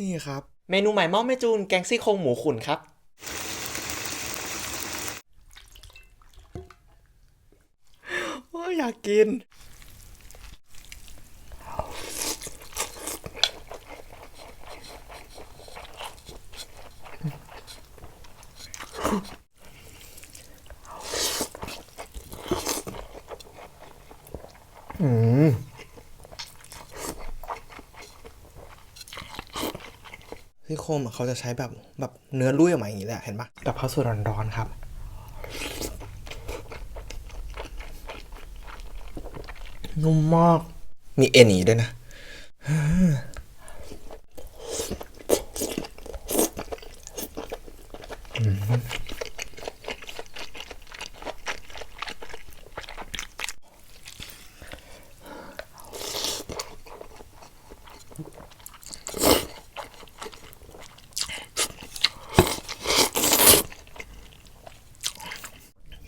นี่ครับ เมนูใหม่หม้อแม่จูนแกงซี่โครงหมูขุ่นครับ โอ้ยอยากกิน อืม ซี่โครงเขาจะใช้แบบแบบเนื้อรุ่ยออกมาอย่างนี้แหละเห็นปะกับข้าวสวยร้อนๆครับ นุ่มมาก มีเอ็นอีด้วยนะ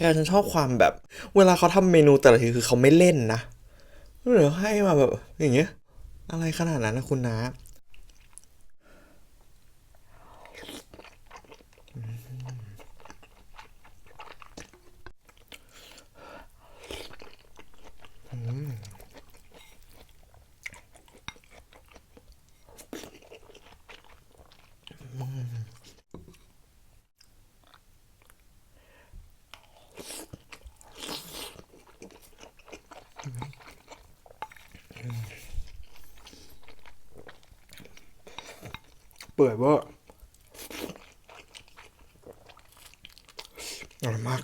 แกฉันชอบความแบบ เวลาเขาทำเมนูแต่ละทีคือเขาไม่เล่นนะหรือให้มาแบบ อย่างเงี้ย อะไรขนาดนั้นนะคุณนะ เปิดว่าอร่อยมาก